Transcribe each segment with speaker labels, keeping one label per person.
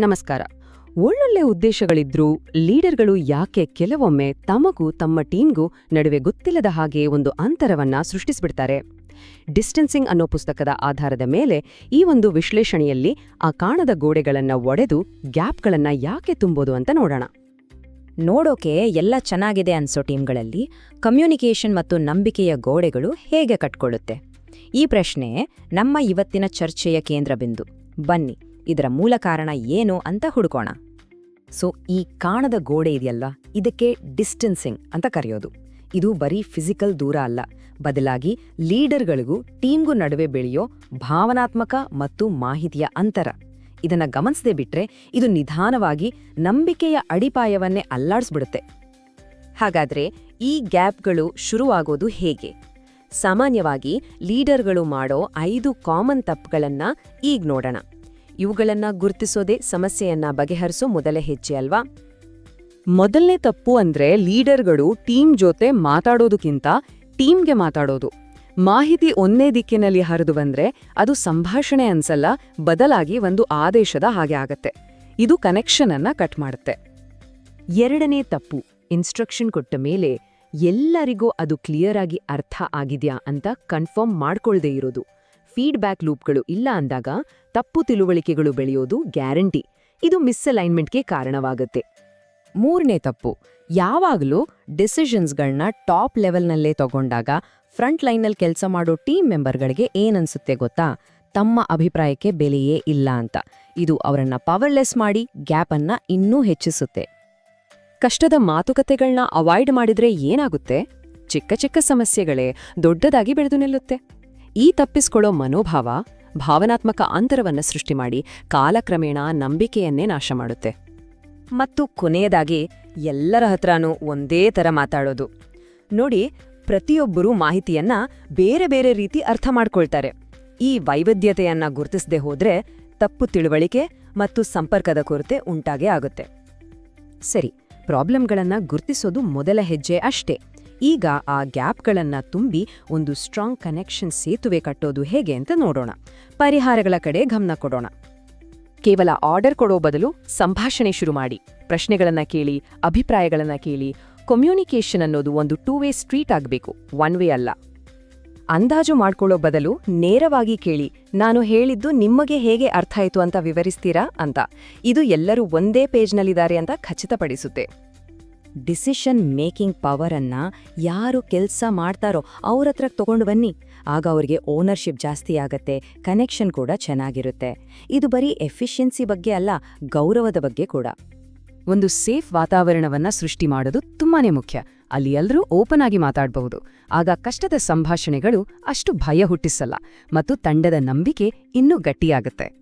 Speaker 1: ನಮಸ್ಕಾರ. ಒಳ್ಳೊಳ್ಳೆ ಉದ್ದೇಶಗಳಿದ್ರೂ ಲೀಡರ್ಗಳು ಯಾಕೆ ಕೆಲವೊಮ್ಮೆ ತಮಗೂ ತಮ್ಮ ಟೀಮ್ಗೂ ನಡುವೆ ಗೊತ್ತಿಲ್ಲದ ಹಾಗೆ ಒಂದು ಅಂತರವನ್ನ ಸೃಷ್ಟಿಸ್ಬಿಡ್ತಾರೆ. ಡಿಸ್ಟೆನ್ಸಿಂಗ್ ಅನ್ನೋ ಪುಸ್ತಕದ ಆಧಾರದ ಮೇಲೆ ಈ ಒಂದು ವಿಶ್ಲೇಷಣೆಯಲ್ಲಿ ಆ ಕಾಣದ ಗೋಡೆಗಳನ್ನ ಒಡೆದು ಗ್ಯಾಪ್ಗಳನ್ನ ಯಾಕೆ ತುಂಬೋದು ಅಂತ ನೋಡೋಣ.
Speaker 2: ನೋಡೋಕೆ ಎಲ್ಲ ಚೆನ್ನಾಗಿದೆ ಅನ್ಸೋ ಟೀಮ್ಗಳಲ್ಲಿ ಕಮ್ಯುನಿಕೇಷನ್ ಮತ್ತು ನಂಬಿಕೆಯ ಗೋಡೆಗಳು ಹೇಗೆ ಕಟ್ಕೊಳ್ಳುತ್ತೆ? ಈ ಪ್ರಶ್ನೆ ನಮ್ಮ ಇವತ್ತಿನ ಚರ್ಚೆಯ ಕೇಂದ್ರ ಬಿಂದು. ಬನ್ನಿ. ಇದರ ಮೂಲ ಕಾರಣ ಏನು ಅಂತ ಹುಡುಕೋಣ. ಸೊ, ಈ ಕಾಣದ ಗೋಡೆ ಇದೆಯಲ್ಲ ಇದಕ್ಕೆ ಡಿಸ್ಟೆನ್ಸಿಂಗ್ ಅಂತ ಕರೆಯೋದು. ಇದು ಬರೀ ಫಿಸಿಕಲ್ ದೂರ ಅಲ್ಲ. ಬದಲಾಗಿ ಲೀಡರ್ಗಳಿಗೂ ಟೀಮ್ಗೂ ನಡುವೆ ಬೆಳೆಯೋ ಭಾವನಾತ್ಮಕ ಮತ್ತು ಮಾಹಿತಿಯ ಅಂತರ. ಇದನ್ನ ಗಮನಿಸದೆ ಬಿಟ್ರೆ ಇದು ನಿಧಾನವಾಗಿ ನಂಬಿಕೆಯ ಅಡಿಪಾಯವನ್ನೇ ಅಲ್ಲಾಡಿಸ್ಬಿಡುತ್ತೆ. ಹಾಗಾದ್ರೆ ಈ ಗ್ಯಾಪ್ಗಳು ಶುರುವಾಗೋದು ಹೇಗೆ? ಸಾಮಾನ್ಯವಾಗಿ ಲೀಡರ್ಗಳು ಮಾಡೋ ಐದು ಕಾಮನ್ ತಪ್ಪುಗಳನ್ನ ಈಗ ನೋಡೋಣ. ಇವುಗಳನ್ನ ಗುರುತಿಸೋದೇ ಸಮಸ್ಯೆಯನ್ನ ಬಗೆಹರಿಸೋ ಮೊದಲ ಹೆಜ್ಜೆ ಅಲ್ವಾ?
Speaker 1: ಮೊದಲನೇ ತಪ್ಪು ಅಂದ್ರೆ ಲೀಡರ್ಗಳು ಟೀಮ್ ಜೊತೆ ಮಾತಾಡೋದಕ್ಕಿಂತ ಟೀಮ್ಗೆ ಮಾತಾಡೋದು. ಮಾಹಿತಿ ಒಂದೇ ದಿಕ್ಕಿನಲ್ಲಿ ಹರಿದು ಬಂದ್ರೆ ಅದು ಸಂಭಾಷಣೆ ಅನ್ಸಲ್ಲ, ಬದಲಾಗಿ ಒಂದು ಆದೇಶದ ಹಾಗೆ ಆಗತ್ತೆ. ಇದು ಕನೆಕ್ಷನ್ ಅನ್ನ ಕಟ್ ಮಾಡುತ್ತೆ. ಎರಡನೇ ತಪ್ಪು ಇನ್ಸ್ಟ್ರಕ್ಷನ್ ಕೊಟ್ಟ ಮೇಲೆ ಎಲ್ಲರಿಗೂ ಅದು ಕ್ಲಿಯರ್ ಆಗಿ ಅರ್ಥ ಆಗಿದ್ಯಾ ಅಂತ ಕನ್ಫರ್ಮ್ ಮಾಡ್ಕೊಳ್ದೇ ಇರೋದು. ಫೀಡ್ಬ್ಯಾಕ್ ಲೂಪ್ಗಳು ಇಲ್ಲ ಅಂದಾಗ ತಪ್ಪು ತಿಳುವಳಿಕೆಗಳು ಬೆಳೆಯೋದು ಗ್ಯಾರಂಟಿ. ಇದು ಮಿಸ್ಅಲೈನ್ಮೆಂಟ್ಗೆ ಕಾರಣವಾಗುತ್ತೆ.
Speaker 2: ಮೂರನೇ ತಪ್ಪು, ಯಾವಾಗಲೂ ಡಿಸಿಷನ್ಸ್ಗಳನ್ನ ಟಾಪ್ ಲೆವೆಲ್ನಲ್ಲೇ ತಗೊಂಡಾಗ ಫ್ರಂಟ್ ಲೈನಲ್ಲಿ ಕೆಲಸ ಮಾಡೋ ಟೀಮ್ ಮೆಂಬರ್ಗಳಿಗೆ ಏನನ್ಸುತ್ತೆ ಗೊತ್ತಾ? ತಮ್ಮ ಅಭಿಪ್ರಾಯಕ್ಕೆ ಬೆಲೆಯೇ ಇಲ್ಲ ಅಂತ. ಇದು ಅವರನ್ನ ಪವರ್ಲೆಸ್ ಮಾಡಿ ಗ್ಯಾಪನ್ನ ಇನ್ನೂ ಹೆಚ್ಚಿಸುತ್ತೆ.
Speaker 1: ಕಷ್ಟದ ಮಾತುಕತೆಗಳನ್ನ ಅವಾಯ್ಡ್ ಮಾಡಿದ್ರೆ ಏನಾಗುತ್ತೆ? ಚಿಕ್ಕ ಚಿಕ್ಕ ಸಮಸ್ಯೆಗಳೇ ದೊಡ್ಡದಾಗಿ ಬೆಳೆದು ನಿಲ್ಲುತ್ತೆ. ಈ ತಪ್ಪಿಸ್ಕೊಳ್ಳೋ ಮನೋಭಾವ ಭಾವನಾತ್ಮಕ ಅಂತರವನ್ನು ಸೃಷ್ಟಿ ಮಾಡಿ ಕಾಲಕ್ರಮೇಣ ನಂಬಿಕೆಯನ್ನೇ ನಾಶ ಮಾಡುತ್ತೆ.
Speaker 2: ಮತ್ತು ಕೊನೆಯದಾಗಿ ಎಲ್ಲರ ಹತ್ರನೂ ಒಂದೇ ಥರ ಮಾತಾಡೋದು. ನೋಡಿ, ಪ್ರತಿಯೊಬ್ಬರೂ ಮಾಹಿತಿಯನ್ನ ಬೇರೆ ಬೇರೆ ರೀತಿ ಅರ್ಥ ಮಾಡ್ಕೊಳ್ತಾರೆ. ಈ ವೈವಿಧ್ಯತೆಯನ್ನ ಗುರುತಿಸದೆ ಹೋದ್ರೆ ತಪ್ಪು ತಿಳುವಳಿಕೆ ಮತ್ತು ಸಂಪರ್ಕದ ಕೊರತೆ ಉಂಟಾಗೇ ಆಗುತ್ತೆ.
Speaker 1: ಸರಿ, ಪ್ರಾಬ್ಲಮ್ಗಳನ್ನ ಗುರುತಿಸೋದು ಮೊದಲ ಹೆಜ್ಜೆ ಅಷ್ಟೇ. ಈಗ ಆ ಗ್ಯಾಪ್ಗಳನ್ನು ತುಂಬಿ ಒಂದು ಸ್ಟ್ರಾಂಗ್ ಕನೆಕ್ಷನ್ ಸೇತುವೆ ಕಟ್ಟೋದು ಹೇಗೆ ಅಂತ ನೋಡೋಣ. ಪರಿಹಾರಗಳ ಕಡೆ ಗಮನ ಕೊಡೋಣ. ಕೇವಲ ಆರ್ಡರ್ ಕೊಡೋ ಬದಲು ಸಂಭಾಷಣೆ ಶುರು ಮಾಡಿ. ಪ್ರಶ್ನೆಗಳನ್ನು ಕೇಳಿ, ಅಭಿಪ್ರಾಯಗಳನ್ನು ಕೇಳಿ ಕಮ್ಯುನಿಕೇಷನ್ ಅನ್ನೋದು ಒಂದು ಟೂ ವೇ ಸ್ಟ್ರೀಟ್ ಆಗಬೇಕು ಒನ್ ವೇ ಅಲ್ಲ. ಅಂದಾಜು ಮಾಡ್ಕೊಳ್ಳೋ ಬದಲು ನೇರವಾಗಿ ಕೇಳಿ, ನಾನು ಹೇಳಿದ್ದು ನಿಮಗೆ ಹೇಗೆ ಅರ್ಥ ಆಯಿತು ಅಂತ ವಿವರಿಸ್ತೀರಾ ಅಂತ. ಇದು ಎಲ್ಲರೂ ಒಂದೇ ಪೇಜ್ನಲ್ಲಿದ್ದಾರೆ ಅಂತ ಖಚಿತಪಡಿಸುತ್ತೆ.
Speaker 2: ಡಿಸಿಷನ್ ಮೇಕಿಂಗ್ ಪವರನ್ನು ಯಾರು ಕೆಲಸ ಮಾಡ್ತಾರೋ ಅವ್ರ ಹತ್ರ ತೊಗೊಂಡು ಬನ್ನಿ. ಆಗ ಅವ್ರಿಗೆ ಓನರ್ಶಿಪ್ ಜಾಸ್ತಿ ಆಗತ್ತೆ ಕನೆಕ್ಷನ್ ಕೂಡ ಚೆನ್ನಾಗಿರುತ್ತೆ. ಇದು ಬರೀ ಎಫಿಷಿಯನ್ಸಿ ಬಗ್ಗೆ ಅಲ್ಲ, ಗೌರವದ ಬಗ್ಗೆ ಕೂಡ.
Speaker 1: ಒಂದು ಸೇಫ್ ವಾತಾವರಣವನ್ನ ಸೃಷ್ಟಿ ಮಾಡೋದು ತುಂಬಾನೇ ಮುಖ್ಯ. ಅಲ್ಲಿ ಎಲ್ಲರೂ ಓಪನ್ ಆಗಿ ಮಾತಾಡಬಹುದು. ಆಗ ಕಷ್ಟದ ಸಂಭಾಷಣೆಗಳು ಅಷ್ಟು ಭಯ ಹುಟ್ಟಿಸಲ್ಲ ಮತ್ತು ತಂಡದ ನಂಬಿಕೆ ಇನ್ನೂ ಗಟ್ಟಿಯಾಗುತ್ತೆ.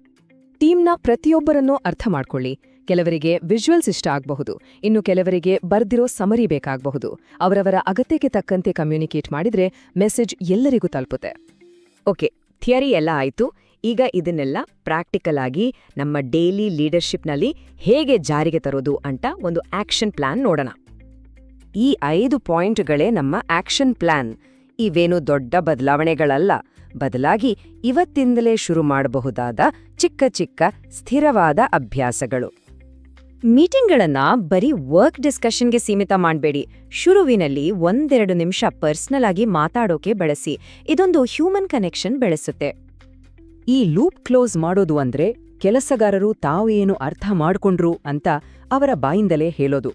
Speaker 1: ಟೀಮ್ನ ಪ್ರತಿಯೊಬ್ಬರನ್ನೂ ಅರ್ಥ ಮಾಡ್ಕೊಳ್ಳಿ. ಕೆಲವರಿಗೆ ವಿಜುವಲ್ಸ್ ಇಷ್ಟ ಆಗಬಹುದು. ಇನ್ನು ಕೆಲವರಿಗೆ ಬರ್ದಿರೋ ಸಮರಿ ಬೇಕಾಗಬಹುದು. ಅವರವರ ಅಗತ್ಯಕ್ಕೆ ತಕ್ಕಂತೆ ಕಮ್ಯುನಿಕೇಟ್ ಮಾಡಿದ್ರೆ ಮೆಸೇಜ್ ಎಲ್ಲರಿಗೂ ತಲುಪುತ್ತೆ.
Speaker 2: ಓಕೆ ಥಿಯರಿ ಎಲ್ಲ ಆಯ್ತು. ಈಗ ಇದನ್ನೆಲ್ಲ ಪ್ರಾಕ್ಟಿಕಲ್ ಆಗಿ ನಮ್ಮ ಡೈಲಿ ಲೀಡರ್ಶಿಪ್ನಲ್ಲಿ ಹೇಗೆ ಜಾರಿಗೆ ತರೋದು ಅಂತ ಒಂದು ಆಕ್ಷನ್ ಪ್ಲಾನ್ ನೋಡೋಣ. ಈ ಐದು ಪಾಯಿಂಟ್ಗಳೇ ನಮ್ಮ ಆಕ್ಷನ್ ಪ್ಲಾನ್ ಇವೇನು ದೊಡ್ಡ ಬದಲಾವಣೆಗಳಲ್ಲ. ಬದಲಾಗಿ ಇವತ್ತಿಂದಲೇ ಶುರು ಮಾಡಬಹುದಾದ ಚಿಕ್ಕ ಚಿಕ್ಕ ಸ್ಥಿರವಾದ ಅಭ್ಯಾಸಗಳು. ಮೀಟಿಂಗ್ಗಳನ್ನ ಬರೀ ವರ್ಕ್ ಡಿಸ್ಕಷನ್ಗೆ ಸೀಮಿತ ಮಾಡಬೇಡಿ. ಶುರುವಿನಲ್ಲಿ ಒಂದೆರಡು ನಿಮಿಷ ಪರ್ಸ್ನಲ್ ಆಗಿ ಮಾತಾಡೋಕೆ ಬಳಸಿ. ಇದೊಂದು ಹ್ಯೂಮನ್ ಕನೆಕ್ಷನ್ ಬೆಳೆಸುತ್ತೆ.
Speaker 1: ಈ ಲೂಪ್ ಕ್ಲೋಸ್ ಮಾಡೋದು ಅಂದ್ರೆ ಕೆಲಸಗಾರರು ತಾವು ಏನು ಅರ್ಥ ಮಾಡ್ಕೊಂಡ್ರು ಅಂತ ಅವರ ಬಾಯಿಂದಲೇ ಹೇಳೋದು.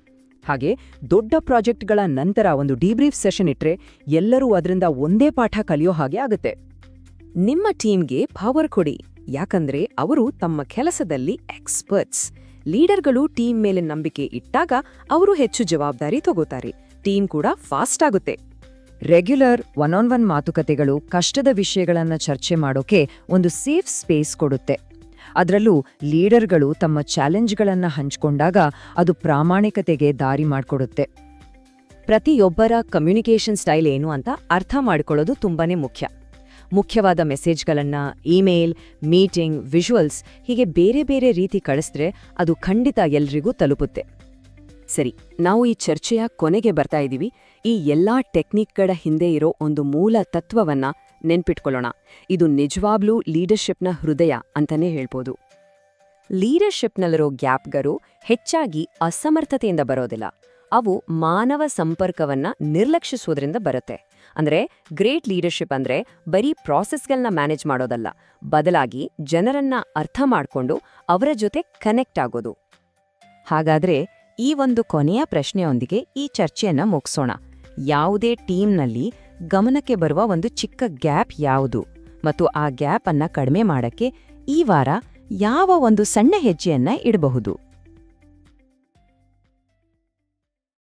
Speaker 1: ಹಾಗೆ ದೊಡ್ಡ ಪ್ರಾಜೆಕ್ಟ್ಗಳ ನಂತರ ಒಂದು ಡಿಬ್ರೀಫ್ ಸೆಷನ್ ಇಟ್ರೆ ಎಲ್ಲರೂ ಅದರಿಂದ ಒಂದೇ ಪಾಠ ಕಲಿಯೋ ಹಾಗೆ ಆಗುತ್ತೆ. ನಿಮ್ಮ ಟೀಮ್ಗೆ ಪವರ್ ಕೊಡಿ. ಯಾಕಂದ್ರೆ ಅವರು ತಮ್ಮ ಕೆಲಸದಲ್ಲಿ ಎಕ್ಸ್ಪರ್ಟ್ಸ್. ಲೀಡರ್ಗಳು ಟೀಮ್ ಮೇಲೆ ನಂಬಿಕೆ ಇಟ್ಟಾಗ ಅವರು ಹೆಚ್ಚು ಜವಾಬ್ದಾರಿ ತಗೋತಾರೆ. ಟೀಮ್ ಕೂಡ ಫಾಸ್ಟ್ ಆಗುತ್ತೆ.
Speaker 2: ರೆಗ್ಯುಲರ್ ಒನ್ ಆನ್ ಒನ್ ಮಾತುಕತೆಗಳು ಕಷ್ಟದ ವಿಷಯಗಳನ್ನು ಚರ್ಚೆ ಮಾಡೋಕೆ ಒಂದು ಸೇಫ್ ಸ್ಪೇಸ್ ಕೊಡುತ್ತೆ. ಅದರಲ್ಲೂ ಲೀಡರ್ಗಳು ತಮ್ಮ ಚಾಲೆಂಜ್ಗಳನ್ನು ಹಂಚಿಕೊಂಡಾಗ ಅದು ಪ್ರಾಮಾಣಿಕತೆಗೆ ದಾರಿ ಮಾಡಿಕೊಡುತ್ತೆ.
Speaker 1: ಪ್ರತಿಯೊಬ್ಬರ ಕಮ್ಯುನಿಕೇಷನ್ ಸ್ಟೈಲ್ ಏನು ಅಂತ ಅರ್ಥ ಮಾಡಿಕೊಳ್ಳೋದು ತುಂಬಾನೇ ಮುಖ್ಯ. ಮುಖ್ಯವಾದ ಮೆಸೇಜ್ಗಳನ್ನು, ಇಮೇಲ್, ಮೀಟಿಂಗ್, ವಿಜುವಲ್ಸ್ ಹೀಗೆ ಬೇರೆ ಬೇರೆ ರೀತಿ ಕಳಿಸಿದ್ರೆ ಅದು ಖಂಡಿತ ಎಲ್ರಿಗೂ ತಲುಪುತ್ತೆ. ಸರಿ, ನಾವು ಈ ಚರ್ಚೆಯ ಕೊನೆಗೆ ಬರ್ತಾ ಇದ್ದೀವಿ ಈ ಎಲ್ಲಾ ಟೆಕ್ನಿಕ್ಗಳ ಹಿಂದೆ ಇರೋ ಒಂದು ಮೂಲ ತತ್ವವನ್ನ ನೆನ್ಪಿಟ್ಕೊಳ್ಳೋಣ. ಇದು ನಿಜವಾಗ್ಲೂ ಲೀಡರ್ಶಿಪ್ನ ಹೃದಯ ಅಂತಾನೆ ಹೇಳ್ಬೋದು.
Speaker 2: ಲೀಡರ್ಶಿಪ್ನಲ್ಲಿರೋ ಗ್ಯಾಪ್ಗರು ಹೆಚ್ಚಾಗಿ ಅಸಮರ್ಥತೆಯಿಂದ ಬರೋದಿಲ್ಲ. ಅವು ಮಾನವ ಸಂಪರ್ಕವನ್ನ ನಿರ್ಲಕ್ಷಿಸೋದ್ರಿಂದ ಬರುತ್ತೆ. ಅಂದ್ರೆ ಗ್ರೇಟ್ ಲೀಡರ್ಶಿಪ್ ಅಂದ್ರೆ ಬರೀ ಪ್ರಾಸೆಸ್ಗಳನ್ನ ಮ್ಯಾನೇಜ್ ಮಾಡೋದಲ್ಲ, ಬದಲಾಗಿ ಜನರನ್ನ ಅರ್ಥ ಮಾಡ್ಕೊಂಡು ಅವರ ಜೊತೆ ಕನೆಕ್ಟ್ ಆಗೋದು. ಹಾಗಾದ್ರೆ ಈ ಒಂದು ಕೊನೆಯ ಪ್ರಶ್ನೆಯೊಂದಿಗೆ ಈ ಚರ್ಚೆಯನ್ನ ಮುಗಿಸೋಣ. ಯಾವುದೇ ಟೀಮ್ನಲ್ಲಿ ಗಮನಕ್ಕೆ ಬರುವ ಒಂದು ಚಿಕ್ಕ ಗ್ಯಾಪ್ ಯಾವುದು? ಮತ್ತು ಆ ಗ್ಯಾಪ್ ಅನ್ನ ಕಡಿಮೆ ಮಾಡಕ್ಕೆ ಈ ವಾರ ಯಾವ ಒಂದು ಸಣ್ಣ ಹೆಜ್ಜೆಯನ್ನ ಇಡಬಹುದು?